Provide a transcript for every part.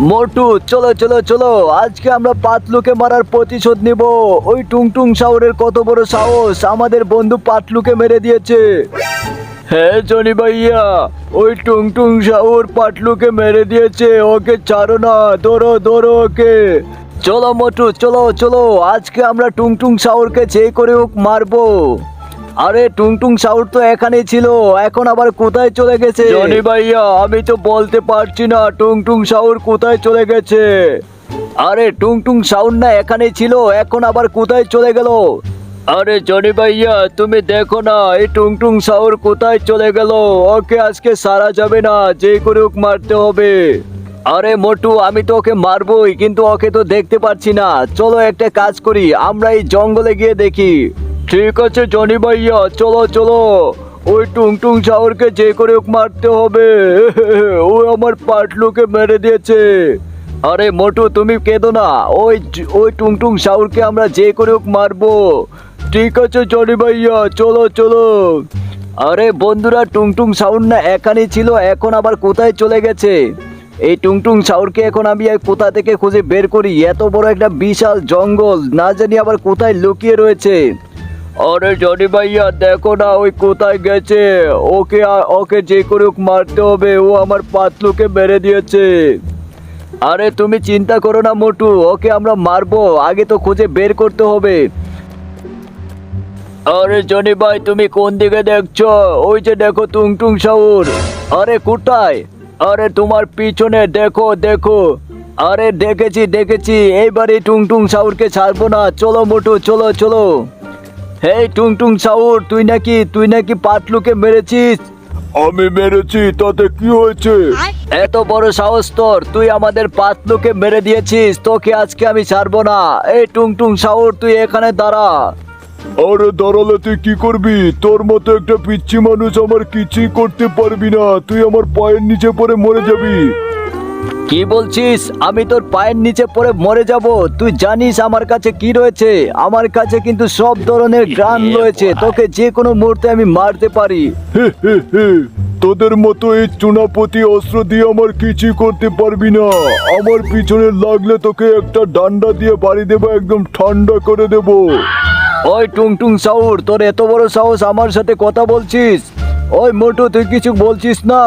মোটু, চলো চলো চলো। আজকে আমরা পাতলুকে মারার প্রতিশোধ নিব। ওই টুংটুং শাওরের কত বড় সাহস? আমাদের বন্ধু পাতলুকে মেরে দিয়েছে। হ্যাঁ জনি ভাইয়া, ওই টুংটুং শাওর পাটলুকে মেরে দিয়েছে। ওকে ছাড়ো না, ধরো ধরো ওকে। চলো, মোটু, চলো চলো। আজকে আমরা টুংটুং শাওরকে যে করে হোক মারবো। আরে টুংটুং শাওর তো এখানেই ছিল এখন আবার কোথায় চলে গেছে? জনি ভাইয়া আমি তো বলতে পারছি না টুংটুং শাওর কোথায় চলে গেছে। আরে টুংটুং শাওর না এখানেই ছিল এখন আবার কোথায় চলে গেল? আরে জনি ভাইয়া তুমি দেখো না এই টুংটুং সাউর কোথায় চলে গেল? ওকে আজকে সারা যাবে না যে করে মারতে হবে। আরে মোটু আমি তো ওকে মারবই কিন্তু ওকে তো দেখতে পাচ্ছি না। চলো একটা কাজ করি আমরা এই জঙ্গলে গিয়ে দেখি। ঠিক আছে, জনি ভাইয়া, চলো চলো। ওই টুংটুং শাওরকে যে করে হোক মারতে হবে। ও আমার পাটলুকে মেরে দিয়েছে। আরে, মোটু, তুমি কেঁদো না। ওই ওই টুংটুং শাওরকে আমরা যে করে হোক মারবো। ঠিক আছে, জনি ভাইয়া, চলো চলো। আরে, বন্ধুরা, টুংটুং সাউন্ড না এখানেই ছিল, এখন আবার কোথায় চলে গেছে? এই টুংটুং সাউরকে এখন আমি কোথা থেকে খুঁজে বের করি? এত বড় একটা বিশাল জঙ্গল, না জানি আবার কোথায় লুকিয়ে রয়েছে। আরে জনি ভাইয়া, দেখো না ওই কোথায় গেছে। ওকে ওকে যে করে মারতে হবে, ও আমার পাতলুকে মেরে দিয়েছে। আরে তুমি চিন্তা করো না মোটু, ওকে আমরা মারবো, আগে তো খুঁজে বের করতে হবে। আরে জনি ভাই, তুমি কোন দিকে দেখছ? ওই যে দেখো টুংটুং সাউর। আরে কোথায়? আরে তোমার পিছনে, দেখো দেখো। আরে দেখেছি দেখেছি এইবারে টুংটুং সাউরকে ছাড়বো না। চলো মোটু, চলো চলো। হেই টুংটুং সাউর তুই নাকি তুই নাকি পাতলুকে মেরেছিস? আমি মেরেছি তাতে কি হয়েছে? এত বড় সাহস তোর তুই আমাদের পাতলুকে মেরে দিয়েছিস তোকে আজকে আমি ছাড়বো না। এই টুংটুং সাউর তুই এখানে দাঁড়া। আরে দাঁড়ালে তুই কি করবি? তোর মতো একটা পিচ্ছি মানুষ আমার কিছুই করতে পারবি না। তুই আমার পায়ের নিচে পড়ে মরে যাবি। কি বলছিস? আমি তোর পায়ের নিচে পড়ে মরে যাব। তুই জানিস আমার কাছে কি রয়েছে? আমার কাছে কিন্তু সব ধরনের গ্রান রয়েছে। তোকে যে কোনো মুহূর্তে আমি মারতে পারি। তোদের মতো এই চুনাপতি অস্ত্র দিয়ে আমার কিছুই করতে পারবি না। আমার পিছনে লাগলে তোকে একটা ডান্ডা দিয়ে বাড়ি দেবো একদম ঠান্ডা করে দেবো। ওই টুংটুং সাউর তোর এত বড় সাহস আমার সাথে কথা বলছিস? ওই মোটু তুই কিছু বলছিস না?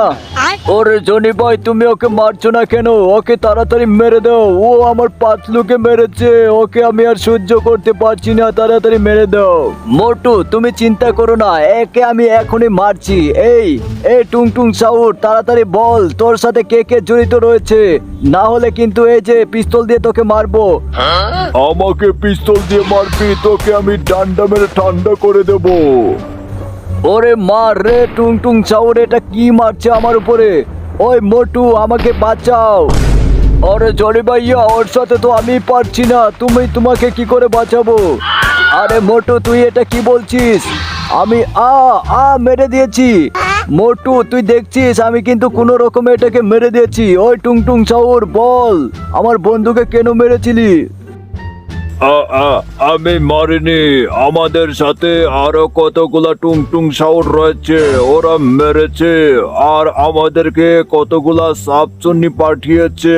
ওরে জনি ভাই তুমি ওকে মারছো না কেন? ওকে তাড়াতাড়ি মেরে দাও। ও আমার পাতলুকে মেরেছে। ওকে আমি আর সহ্য করতে পারছি না। তাড়াতাড়ি মেরে দাও। মোটু তুমি চিন্তা করো না। একে আমি এখনই মারছি। এই এই টুং সাউর তাড়াতাড়ি বল। তোর সাথে কে কে জড়িত রয়েছে? না হলে কিন্তু এই যে পিস্তল দিয়ে তোকে মারবো। আমাকে পিস্তল দিয়ে মারবি তোকে আমি ডান্ডা মেরে ঠান্ডা করে দেবো। ওরে মার রে, টুং টুং চাউর এটা কি মারছে আমার উপরে? ওই মোটু, আমাকে বাঁচাও। ওরে জনি ভাইয়া, ওর সাথে তো আমি পারছি না, তুমি তোমাকে কি করে বাঁচাবো? আরে মোটু, তুই এটা কি বলছিস? আমি আ আ মেরে দিয়েছি। মোটু, তুই দেখছিস, আমি কিন্তু কোনো রকমে এটাকে মেরে দিয়েছি। ওই টুং টুং চাউর, বল, আমার বন্ধুকে কেন মেরেছিলি? আমি মারিনি। আমাদের সাথে আরও কতগুলা টুংটুং সাউর রয়েছে, ওরা মেরেছে, আর আমাদেরকে কতগুলা সাপচুন্নি পাঠিয়েছে।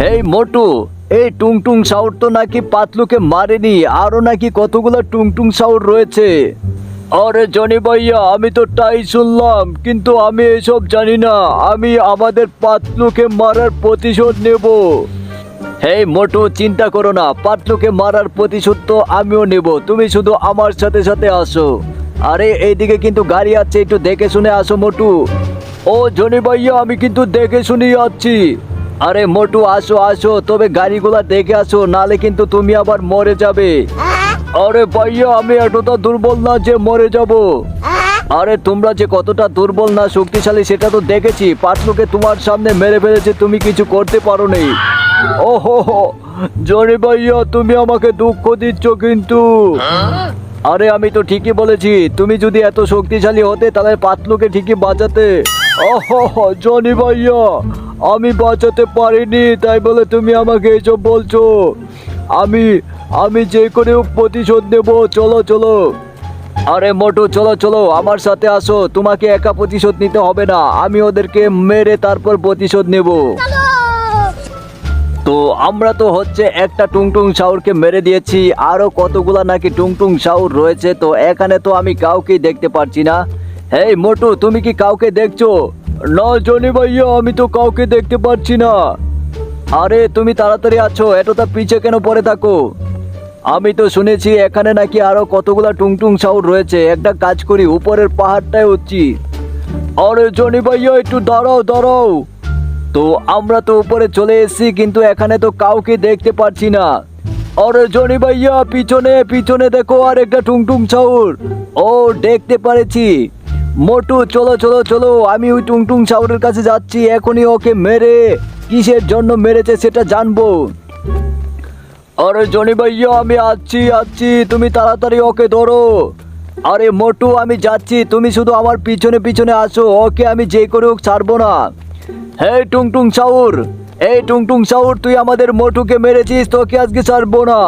হেই, মোটু, এই টুংটুং সাউর তো নাকি পাতলুকে মারেনি, আরও নাকি কতগুলো টুংটুং সাউর রয়েছে? আরে জনি ভাইয়া, আমি তো তাই শুনলাম, কিন্তু আমি এসব জানি না, আমি আমাদের পাতলুকে মারার প্রতিশোধ নেব। হেই মোটু চিন্তা করো না। পাতলুকে মারার প্রতিশোধ তো আমিও নেব। তুমি শুধু আমার সাথে সাথে আসো। আরে এইদিকে কিন্তু গাড়ি আছে একটু দেখে শুনে আসো মোটু। ও জনি ভাইয়া আমি কিন্তু দেখে শুনেই যাচ্ছি। আরে মোটু আসো আসো তবে গাড়িগুলা দেখে আসো নালে কিন্তু তুমি আবার মরে যাবে। আরে ভাইয়া আমি এতটা দুর্বল না যে মরে যাব। আরে তোমরা যে কতটা দুর্বল না শক্তিশালী, সেটা তো দেখেছি। পাতলুকে তোমার সামনে মেরে ফেলেছে, তুমি কিছু করতে পারো নি ও হো হো জনি ভাইয়া, তুমি আমাকে দুঃখ দিচ্ছ কিন্তু। আরে, আমি তো ঠিকই বলেছি, তুমি যদি এত শক্তিশালী হতে, তাহলে পাতলুকে ঠিকই বাঁচাতে। জনি ভাইয়া, আমি বাঁচাতে পারিনি, তাই বলে তুমি আমাকে এইসব বলছো। আমি আমি যে করে প্রতিশোধ নেব, চলো চলো। আরে মোটু চলো চলো আমার সাথে আসো। তোমাকে একা প্রতিশোধ নিতে হবে না। আমি ওদেরকে মেরে তারপর প্রতিশোধ নেব। তো আমরা তো হচ্ছে একটা টুংটুং শাউরকে মেরে দিয়েছি। আরও কতগুলা নাকি টুংটুং শাউর রয়েছে তো এখানে তো আমি কাউকেই দেখতে পাচ্ছি না। এই মোটু তুমি কি কাউকে দেখছ? না জনি ভাইয়া আমি তো কাউকে দেখতে পাচ্ছি না। আরে তুমি তাড়াতাড়ি আছো এতটা পিছে কেন পড়ে থাকো? আমি তো শুনেছি এখানে নাকি আরও কতগুলা টুংটুং শাউর রয়েছে। একটা কাজ করি, উপরের পাহাড়টায় হচ্ছি আরে জনি ভাইয়া, একটু দাঁড়াও দাঁড়াও। তো আমরা তো উপরে চলে এসেছি, কিন্তু এখানে তো কাউকে দেখতে পাচ্ছি না। আরে জনি ভাইয়া, পিছনে পিছনে দেখো আর একটা টুংটুং ছাউর ও, দেখতে পারেছি মোটু, চলো চলো চলো, আমি ওই টুংটুং ছাউরের কাছে যাচ্ছি, এখনই ওকে মেরে, কিসের জন্য মেরেছে সেটা জানব। আরে জনি ভাইয়া আমি আসছি আসছি তুমি তাড়াতাড়ি ওকে ধরো। আরে মোটু আমি যাচ্ছি। তুমি শুধু আমার পিছনে পিছনে আসো। ওকে আমি যে করে হোক ছাড়বো না। হে টুংটুং সাউর। এই টুংটুং সাউর তুই আমাদের মোটুকে মেরেছিস তোকে আজকে ছাড়বো না।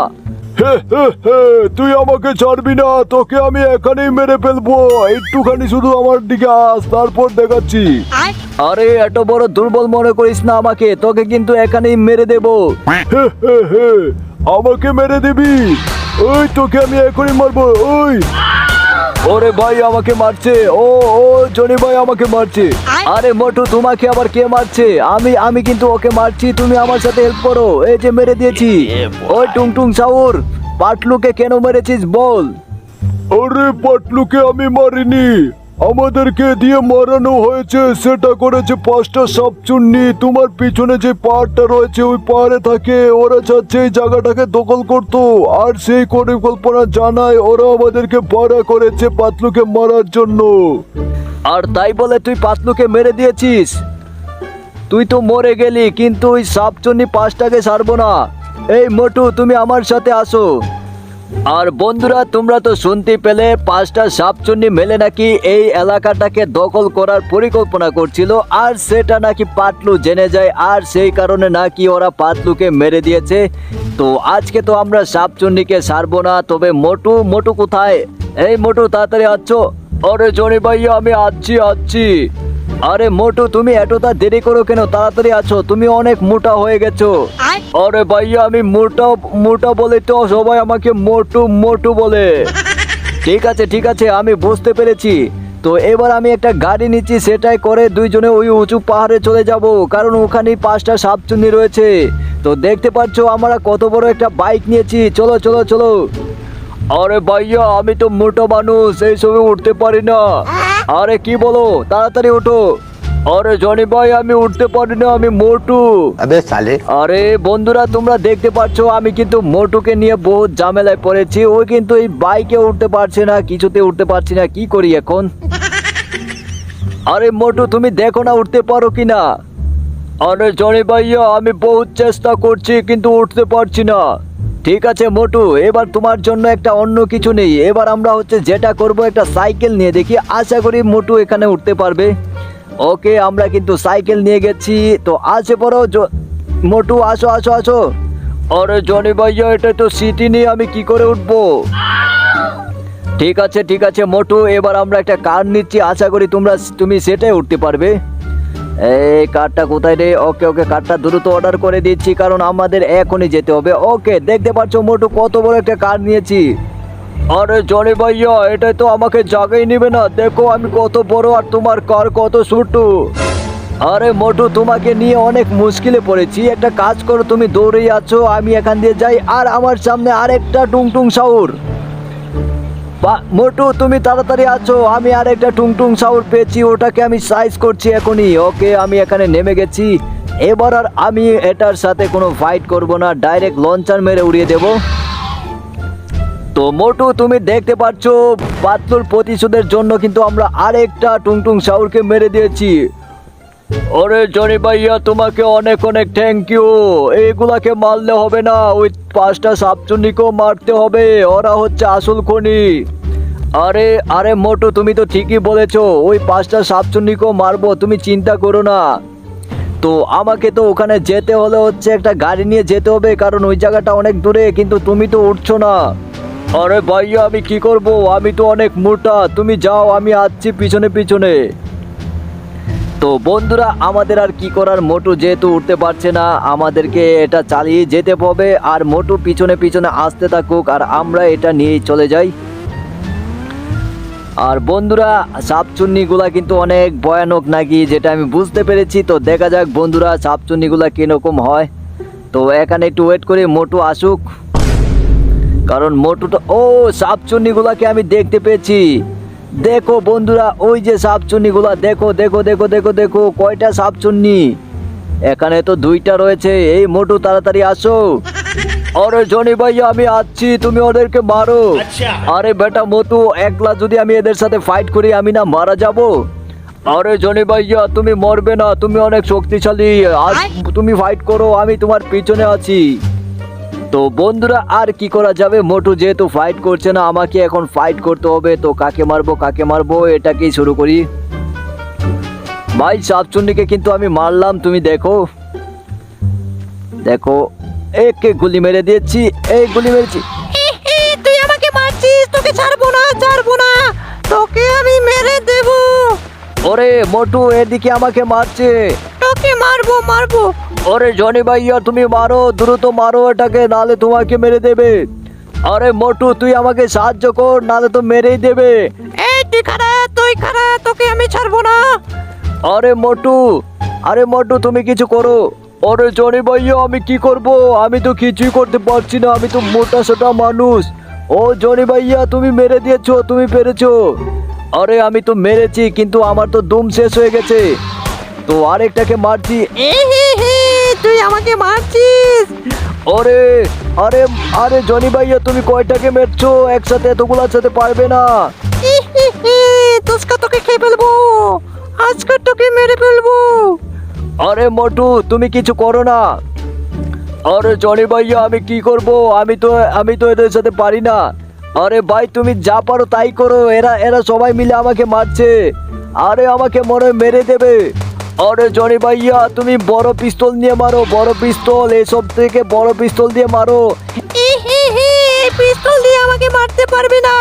হে হে হে তুই আমাকে ছাড়বি না তোকে আমি এখানেই মেরে ফেলব। একটুখানি শুধু আমার দিকে আস তারপর দেখাচ্ছি। আরে এত বড় দুর্বল মনে করিস না আমাকে তোকে কিন্তু এখানেই মেরে দেবো। হে হে হে আমাকে মেরে দিবি। ওই তোকে আমি এখনই মারবো ওই। ওরে ভাই আমাকে মারছে। ও ও জনি ভাই আমাকে মারছে। আরে মোটু তোমাকে আবার কে মারছে? আমি আমি কিন্তু ওকে মারছি তুমি আমার সাথে হেল্প করো। এই যে মেরে দিয়েছি। ওই টুংটুং সাউর পাটলুকে কেন মেরেছিস বল? আরে পাটলুকে আমি মারিনি। আমাদেরকে দিয়ে মারানো হয়েছে, সেটা করেছে পাঁচটা সাপচুন্নি। তোমার পিছনে যে পাহাড়টা রয়েছে, ওই পাহাড়ে থাকে, ওরা চাচ্ছে এই জায়গাটাকে দখল করতো। আর সেই পরিকল্পনা জানায় ওরা আমাদেরকে ভাড়া করেছে পাতলুকে মারার জন্য। আর তাই বলে তুই পাতলুকে মেরে দিয়েছিস? তুই তো মরে গেলি, কিন্তু ওই সাপচন্নি পাঁচটাকে ছাড়বো না। এই মোটু, তুমি আমার সাথে আসো। আর বন্ধুরা, তোমরা তো শুনতে পেলে, পাঁচটা সাপচুন্নি মেলে নাকি এই এলাকাটাকে দখল করার পরিকল্পনা করছিল, আর সেটা নাকি পাতলু জেনে যায়, আর সেই কারণে নাকি ওরা পাতলুকে মেরে দিয়েছে। তো আজকে তো আমরা সাপচন্নিকে সারবো না, তবে মোটু মোটু কোথায়? এই মোটু, তাড়াতাড়ি আছো আরে জনি ভাইয়া, আমি আসছি আসছি। আরে মোটু তুমি এতটা দেরি করো কেন? তাড়াতাড়ি আছো তুমি অনেক মোটা হয়ে গেছো। আরে ভাইয়া আমি মোটা মোটা বলে তো সবাই আমাকে মোটু মোটু বলে। ঠিক আছে ঠিক আছে আমি বুঝতে পেরেছি। তো এবার আমি একটা গাড়ি নিচ্ছি সেটাই করে দুইজনে ওই উঁচু পাহাড়ে চলে যাব কারণ ওখানেই পাঁচটা সাপচুন্নি রয়েছে। তো দেখতে পাচ্ছ আমরা কত বড় একটা বাইক নিয়েছি। চলো চলো চলো। আরে ভাইয়া আমি তো মোটো মানুষ এই সবে উঠতে পারি না। আরে কি বলো? তাড়াতাড়ি ওঠো। আরে জনি ভাই আমি উঠতে পারি না আমি মোটু। আবে আরে বন্ধুরা তোমরা দেখতে পাচ্ছ আমি কিন্তু মোটুকে নিয়ে বহুত ঝামেলায় পড়েছি। ও কিন্তু এই বাইকে উঠতে পারছে না কিছুতে উঠতে পারছি না কি করি এখন? আরে মোটু তুমি দেখো না উঠতে পারো কি না? আরে জনি ভাইয়া আমি বহুত চেষ্টা করছি কিন্তু উঠতে পারছি না। ঠিক আছে, মোটু, এবার তোমার জন্য একটা অন্য কিছু নেই। এবার আমরা হচ্ছে যেটা করব, একটা সাইকেল নিয়ে দেখি। আশা করি মোটু এখানে উঠতে পারবে। ওকে, আমরা কিন্তু সাইকেল নিয়ে গেছি। তো পড়ো, জ- মোটু, আসো আসো আসো। আরে জনি ভাইয়া, এটা তো সিটি নিয়ে আমি কি করে উঠবো? ঠিক আছে ঠিক আছে, মোটু, এবার আমরা একটা কার নিচ্ছি। আশা করি তোমরা, তুমি সেটাই উঠতে পারবে। এই কার্ডটা কোথায় রে? ওকে ওকে কারটা দ্রুত অর্ডার করে দিচ্ছি, কারণ আমাদের এখনই যেতে হবে। ওকে, দেখতে পাচ্ছ মোটু কত বড় একটা কার্ড নিয়েছি। আরে জনি ভাইয়া এটা তো আমাকে জাগাই নেবে না। দেখো আমি কত বড় আর তোমার কার কত ছোট্ট আরে মোটু, তোমাকে নিয়ে অনেক মুশকিলে পড়েছি। একটা কাজ করো, তুমি দৌড়েই আছো, আমি এখান দিয়ে যাই, আর আমার সামনে আরেকটা টুংটুং সাউর। বা- মোটু, তুমি তাড়াতাড়ি আছো। আমি আর একটা টুংটুং সাউর পেয়েছি, ওটাকে আমি সাইজ করছি এখনই। ওকে, আমি এখানে নেমে গেছি। এবার আর আমি এটার সাথে কোনো ফাইট করব না ডাইরেক্ট লঞ্চার মেরে উড়িয়ে দেব। তো মোটু, তুমি দেখতে পাচ্ছ পাতলুর প্রতিশোধের জন্য কিন্তু আমরা আরেকটা টুংটুং সাউরকে মেরে দিয়েছি। ওরে জনি ভাইয়া, তোমাকে অনেক অনেক থ্যাংক ইউ এইগুলাকে মারলে হবে না, ওই পাঁচটা সাপচুন্নিকেও মারতে হবে, ওরা হচ্ছে আসল খনি। আরে আরে মোটু, তুমি তো ঠিকই বলেছ, ওই পাঁচটা সাপচুন্নিকেও মারবো, তুমি চিন্তা করো না। তো আমাকে তো ওখানে যেতে হলে হচ্ছে একটা গাড়ি নিয়ে যেতে হবে, কারণ ওই জায়গাটা অনেক দূরে, কিন্তু তুমি তো উঠছো না। আরে ভাইয়া, আমি কি করব? আমি তো অনেক মোটা, তুমি যাও, আমি আসছি পিছনে পিছনে। তো বন্ধুরা, আমাদের আর কি করার? মোটু যেহেতু উঠতে পারছে না, আমাদেরকে এটা চালিয়ে যেতে হবে। আর মোটু পিছনে পিছনে আসতে থাকুক, আর আমরা এটা নিয়েই চলে যাই। আর বন্ধুরা, সাপচুন্নিগুলা কিন্তু অনেক ভয়ানক নাকি, যেটা আমি বুঝতে পেরেছি। তো দেখা যাক বন্ধুরা, সাপচুন্নিগুলা কীরকম হয়। তো এখানে একটু ওয়েট করে, মোটু আসুক। কারণ মোটুটা ও, সাপচুন্নিগুলাকে আমি দেখতে পেয়েছি। দেখো বন্ধুরা ওই যে সাপচুন্নিগুলা দেখো দেখো দেখো দেখো দেখো কয়টা সাপচুন্নি এখানে তো দুইটা রয়েছে এই মোটু তাড়াতাড়ি আসো। আরে জনি ভাইয়া আমি আসছি তুমি ওদেরকে মারো। আরে বেটা মোটু একলা যদি আমি এদের সাথে ফাইট করি আমি না মারা যাব। আরে জনি ভাইয়া তুমি মরবে না তুমি অনেক শক্তিশালী। আজ তুমি ফাইট করো আমি তোমার পিছনে আছি। তো বন্ধুরা আর কি করা যাবে? মোটু যেহেতু ফাইট করছে না আমাকে এখন ফাইট করতে হবে। তো কাকে মারবো কাকে মারবো এটাকেই শুরু করি। ভাই সাপচুন্নিকে কিন্তু আমি মারলাম তুমি দেখো। দেখো একে গুলি মেরে দিয়েছি এই গুলি মেরেছি। তুই আমাকে মারছিস তোকে ছাড়বো না ছাড়বো না। তোকে আমি মেরে দেব। ওরে মোটু এদিকে আমাকে মারছে। তোকে মারবো মারবো। ওরে জনি ভাইয়া তুমি মারো দ্রুত মারো এটাকে নালে তোমাকে মেরে দেবে। আরে মোটু তুই আমাকে সাহায্য কর নালে তো মেরেই দেবে। এই তুই খারা তুই খারা তোকে আমি ছাড়বো না। আরে মোটু আরে মোটু তুমি কিছু করো। আরে জনি ভাইয়া আমি কি করব? আমি তো কিছুই করতে পারছি না আমি তো মোটা সোটা মানুষ। ও জনি ভাইয়া তুমি মেরে দিয়েছ তুমি পেরেছ। আরে আমি তো মেরেছি কিন্তু আমার তো দুম শেষ হয়ে গেছে। তো আরেকটাকে মারছি। তুই আমাকে মারছিস। আরে আরে আরে জনি ভাইয়া তুমি কয়টাকে মেরছো? একসাথে এতগুলোর সাথে পারবে না। হি, তোকে খেয়ে ফেলব। আজকে তোকে মেরে ফেলব। আরে মোটু তুমি কিছু করো না। আরে জনি ভাইয়া আমি কি করব? আমি তো আমি তো এদের সাথে পারি না। আরে ভাই তুমি যা পারো তাই করো। এরা এরা সবাই মিলে আমাকে মারছে। আরে আমাকে মনে মেরে দেবে। আরে জনি ভাইয়া তুমি বড় পিস্তল নিয়ে মারো বড় পিস্তল এসব থেকে বড় পিস্তল দিয়ে মারো। পিস্তল দিয়ে আমাকে মারতে পারবি না।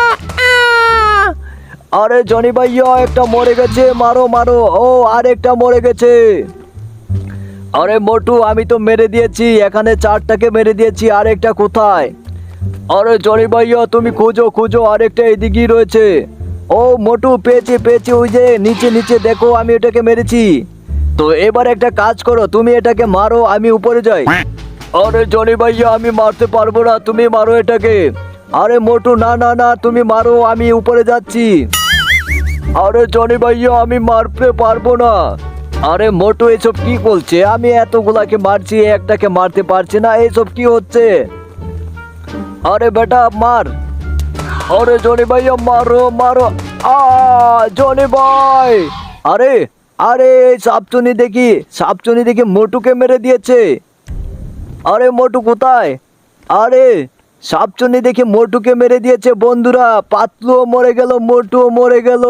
আরে জনি ভাইয়া একটা মরে গেছে মারো মারো ও আরেকটা মরে গেছে। আরে মোটু আমি তো মেরে দিয়েছি এখানে চারটাকে মেরে দিয়েছি আরেকটা কোথায়? আরে জনি ভাইয়া তুমি খুঁজো খুঁজো আরেকটা এদিকেই রয়েছে। ও মোটু পেয়েছি পেয়েছি ওই যে নিচে নিচে দেখো আমি এটাকে মেরেছি। তো এবার একটা কাজ করো তুমি এটাকে মারো আমি উপরে যাই। আরে জনি ভাইয়া আমি মারতে পারব না তুমি মারো এটাকে। আরে মোটু না না না তুমি মারো আমি উপরে যাচ্ছি। আরে জনি ভাইয়া আমি মারতে পারব না। আরে মোটু এসব কি বলছে? আমি এতগুলাকে মারছি একটাকে মারতে পারছি না এসব কি হচ্ছে? আরে বেটা মার। আরে জনি ভাইয়া মারো মারো। আ জনি ভাই। আরে আরে সাপচুনি দেখি সাপচুনি দেখি মোটুকে মেরে দিয়েছে। আরে, মোটু কোথায়? আরে, সাপচুনি দেখি মোটুকে মেরে দিয়েছে, বন্ধুরা। পাতলুও মরে গেল, মোটুও মরে গেল।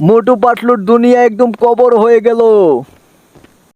মোটু পাতলুর দুনিয়া একদম কবর হয়ে গেল।